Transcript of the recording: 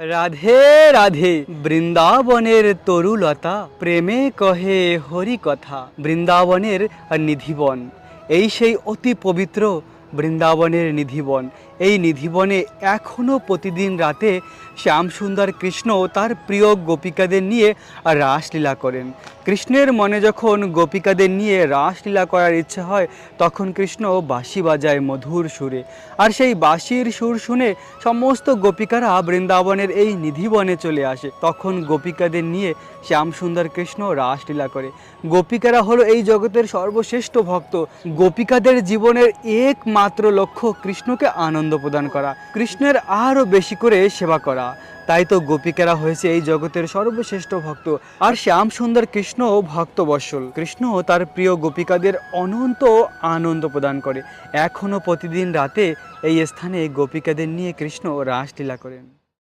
রাধে রাধে। বৃন্দাবনের তরুলতা প্রেমে কহে হরি কথা বৃন্দাবনের নিধিবন। এই সেই অতি পবিত্র বৃন্দাবনের নিধিবন। এই নিধিবনে এখনও প্রতিদিন রাতে শ্যামসুন্দর কৃষ্ণ তার প্রিয় গোপিকাদের নিয়ে রাসলীলা করেন। কৃষ্ণের মনে যখন গোপিকাদের নিয়ে রাসলীলা করার ইচ্ছে হয়, তখন কৃষ্ণ বাঁশি বাজায় মধুর সুরে। আর সেই বাঁশির সুর শুনে সমস্ত গোপিকারা বৃন্দাবনের এই নিধিবনে চলে আসে। তখন গোপিকাদের নিয়ে শ্যামসুন্দর কৃষ্ণ রাসলীলা করে। গোপিকারা হলো এই জগতের সর্বশ্রেষ্ঠ ভক্ত। গোপিকাদের জীবনের একমাত্র লক্ষ্য কৃষ্ণকে আনন্দ প্রদান করা, কৃষ্ণের আরও বেশি করে সেবা করা। তাই তো গোপিকারা হয়েছে এই জগতের সর্বশ্রেষ্ঠ ভক্ত। আর শ্যাম সুন্দর কৃষ্ণ ভক্ত বসল কৃষ্ণ তার প্রিয় গোপিকাদের অনন্ত আনন্দ প্রদান করে। এখনও প্রতিদিন রাতে এই স্থানে গোপিকাদের নিয়ে কৃষ্ণ রাসলীলা করেন।